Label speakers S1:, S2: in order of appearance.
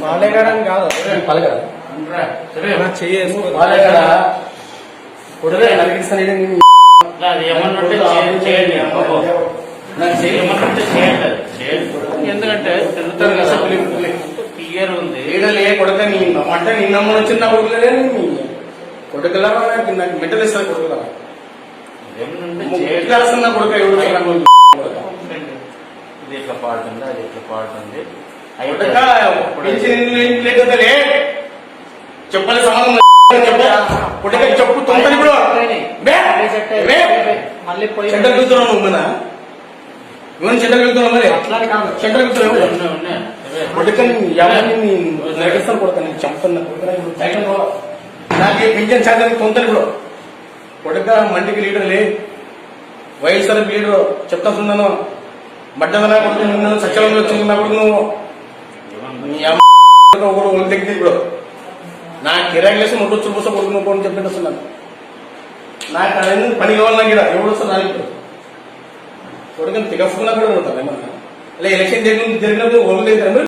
S1: పలగడం
S2: కాదు.
S1: పాలగడ.
S3: ఎందుకంటే తిరుగుతారు కదా. క్లియర్ ఉంది.
S1: ఏడలే కొడుక నీ అంటే నిన్న వచ్చిన కొడుకులే కొడుకులా నాకు మెట్టలు ఇస్తాను కొడుకులా. కాస్తున్న కొడుక ఎవరు
S3: ఇది ఇట్లా పాడుతుంది? అది ఇట్లా పాడుతుంది
S1: చెప్పలే సమాధానం చెప్ప. తొందర
S3: పోయి
S1: సెంటర్ కూర్చున్నావు నువ్వు మన ఇవన్నీ సెంటర్ కూర్చున్నావు మరి? సెంటర్ కూర్చున్నావు. కొడుకని ఎవరిని నరికిస్తాను కొడుక నేను చంపుతున్నా. కొడుక నాకు పింఛన్ శాతం తొందర ఇప్పుడు కొడుక మండికి లీడర్ లే. వైఎస్ఆర్ లీడర్ చెప్తా ఉన్నాను మడ్డదనా సచివాలయం వచ్చినప్పుడు నువ్వు నీ అమ్మ ఒకడు ఒళ్ళు దగ్గర ఇప్పుడు. నా కిరాయి లేసి ముట్టు చూపుస్తా కొడుకు నువ్వు అని చెప్పి వస్తున్నాను నాకు అనేది పని కావాలి నాకు ఈడ. ఎవడు వస్తారు నాకు కొడుకుని తెగసుకున్నా కూడా ఉంటాను ఏమన్నా. ఇలా ఎలక్షన్ జరిగిన జరిగినప్పుడు ఒళ్ళు లేదు